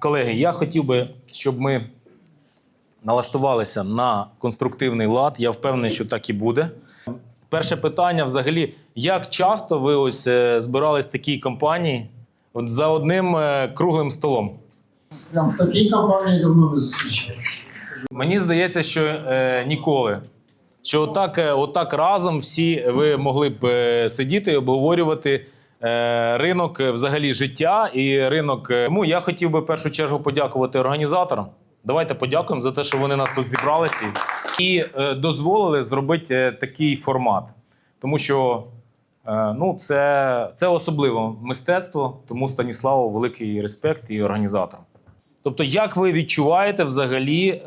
Колеги, я хотів би, щоб ми налаштувалися на конструктивний лад. Я впевнений, що так і буде. Перше питання: взагалі, як часто ви ось е, збирались в такій компанії от за одним е, круглим столом? Прям в такій компанії давно не зустрічалися. Мені здається, що е, ніколи. Що отак, е, отак разом всі ви могли б сидіти і обговорювати ринок е, взагалі життя і ринок. е. Тому я хотів би в першу чергу подякувати організаторам. Давайте подякуємо за те, що вони нас тут зібралися і е, дозволили зробити е, такий формат. Тому що е, ну, це, це особливо мистецтво, тому Станіславу великий респект і організаторам. Тобто, як ви відчуваєте взагалі е,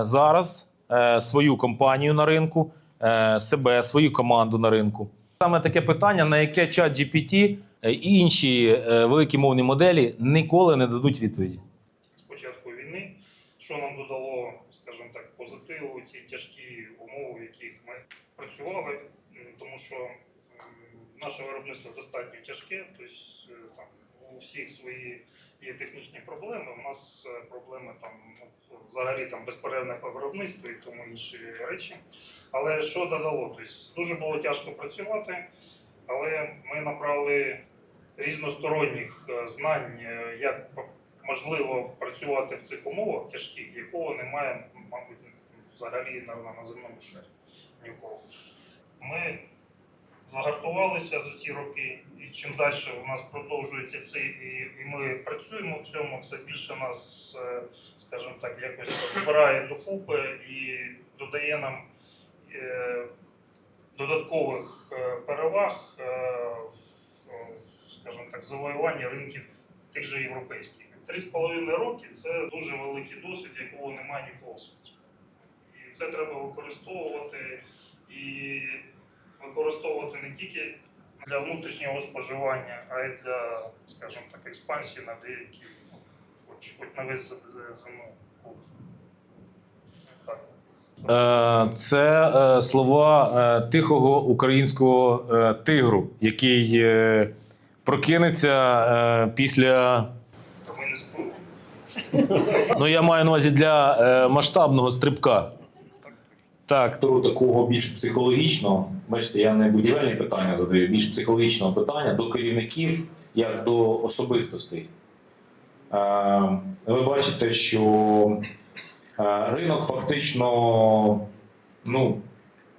зараз е, свою компанію на ринку, е, себе, свою команду на ринку? Саме таке питання, на яке чат GPT е, і інші е, великі мовні моделі ніколи не дадуть відповіді. з початку війни, що нам додало, скажімо так, позитиву ці тяжкі умови, в яких ми працювали, тому що наше виробництво достатньо тяжке, тобто е, там у всіх свої є технічні проблеми. У нас е, проблеми там ну, взагалі там безперервне по виробництву і тому інші речі. Але що додало? Тобто дуже було тяжко працювати, але ми набрали різносторонніх е, знань, е, як можливо працювати в цих умовах тяжких, якого немає, мабуть, взагалі на, земному шарі ні у кого. Ми загартувалися за ці роки, і чим далі у нас продовжується це, і, і ми працюємо в цьому, це більше нас, е, скажімо так, якось збирає докупи і додає нам е, додаткових е, переваг в, скажімо так, завоюванні ринків тих же європейських. Три з половиною роки це дуже великий досвід, якого немає нікого в світі. І це треба використовувати і використовувати не тільки для внутрішнього споживання, а й для, скажімо так, експансії на деякі, ну, хоч, хоч на весь земну. Е, Це е, слова е, тихого українського тигру, який прокинеться після. Та ми не спимо. Ну, я маю на увазі для масштабного стрибка. Так, Того такого більш психологічного, бачите, я не будівельні питання задаю, більш психологічного питання до керівників як до особистостей. Е, Ви бачите, що е, ринок фактично ну,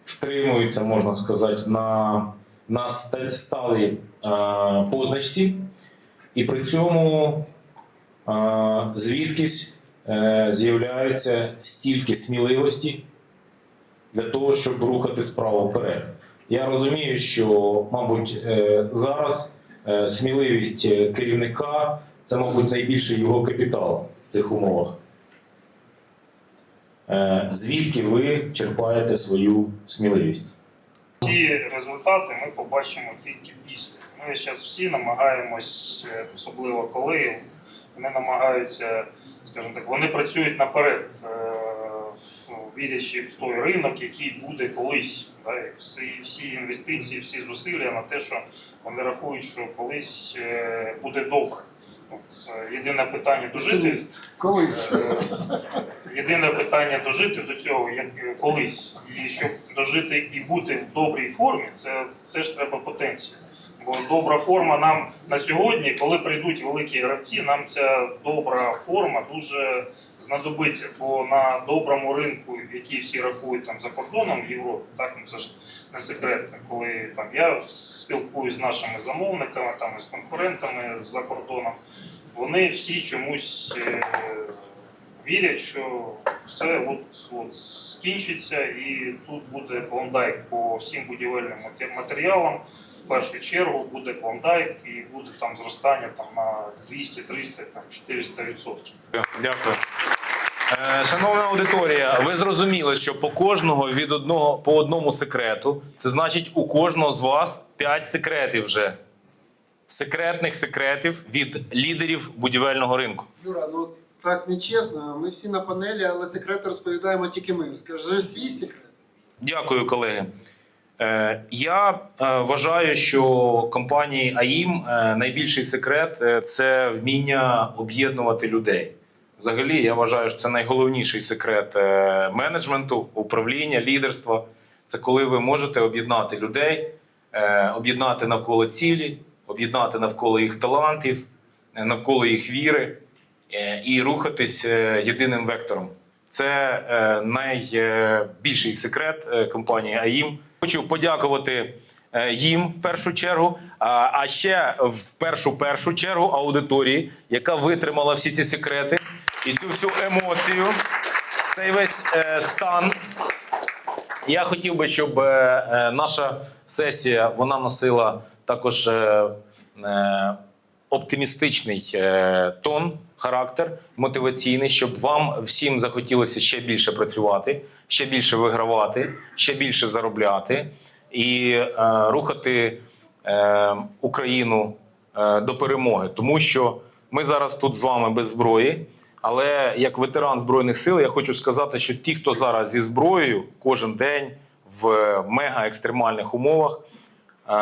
втримується, можна сказати, на, на ста- сталій е, позначці, і при цьому звідкись з'являється стільки сміливості для того, щоб рухати справу вперед. Я розумію, що, мабуть, е, зараз е, сміливість е, керівника це, мабуть, найбільший його капітал в цих умовах. Звідки ви черпаєте свою сміливість? Ці результати ми побачимо тільки після. Ми зараз всі намагаємось, особливо коли вони намагаються, скажімо так, вони працюють наперед, вірячи в той ринок, який буде колись. Да, і всі, всі інвестиції, всі зусилля на те, що вони рахують, що колись е, буде добре. От, е, єдине питання дожити. Колись. Єдине питання дожити до цього як е, колись. І щоб дожити і бути в добрій формі, це теж треба потенція. Бо добра форма нам на сьогодні, коли прийдуть великі гравці, нам ця добра форма дуже знадобиться. Бо на доброму ринку, який всі рахують там за кордоном в Європі, так ну це ж не секрет. Коли там я спілкуюсь з нашими замовниками, там з конкурентами за кордоном, вони всі чомусь. е, вірять, що все от, от скінчиться, і тут буде клондайк по всім будівельним матеріалам. В першу чергу буде клондайк і буде там зростання там на 200, 300, там 400 відсотків. Дякую. Е, Шановна аудиторія, ви зрозуміли, що по кожного від одного по одному секрету. Це значить, у кожного з вас 5 секретів вже. Секретних секретів від лідерів будівельного ринку. Юра, ну так нечесно. Ми всі на панелі, але секрети розповідаємо тільки ми. Скажи свій секрет. Дякую, колеги. Е, Я е, вважаю, що компанії АІМ е, найбільший секрет це вміння об'єднувати людей. Взагалі, я вважаю, що це найголовніший секрет менеджменту, управління, лідерства. Це коли ви можете об'єднати людей, об'єднати навколо цілі, об'єднати навколо їх талантів, навколо їх віри і рухатись е, єдиним вектором. Це е, найбільший секрет е, компанії АІМ. Хочу подякувати е, їм в першу чергу, а, ще в першу першу чергу аудиторії, яка витримала всі ці секрети і цю всю емоцію, цей весь е, стан. Я хотів би, щоб е, е, наша сесія вона носила також е, е, оптимістичний е, тон, характер, мотиваційний, щоб вам всім захотілося ще більше працювати, ще більше вигравати, ще більше заробляти і е, рухати е, Україну е, до перемоги, тому що ми зараз тут з вами без зброї. Але як ветеран збройних сил, я хочу сказати, що ті, хто зараз зі зброєю кожен день в мега екстремальних умовах, е,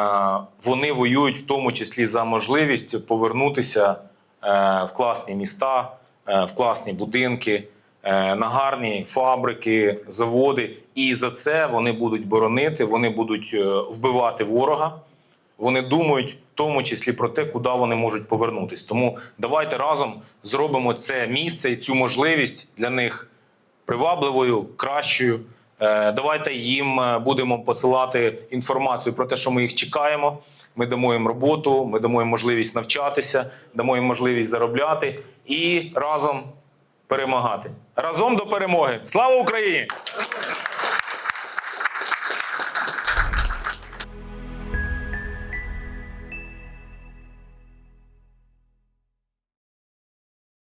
вони воюють в тому числі за можливість повернутися е, в класні міста, е, в класні будинки, е, на гарні фабрики, заводи. І за це вони будуть боронити, вони будуть е, вбивати ворога. Вони думають в тому числі про те, куди вони можуть повернутись. Тому давайте разом зробимо це місце і цю можливість для них привабливою, кращою. Е, Давайте їм е, будемо посилати інформацію про те, що ми їх чекаємо. Ми дамо їм роботу, ми дамо їм можливість навчатися, дамо їм можливість заробляти і разом перемагати. Разом до перемоги. Слава Україні!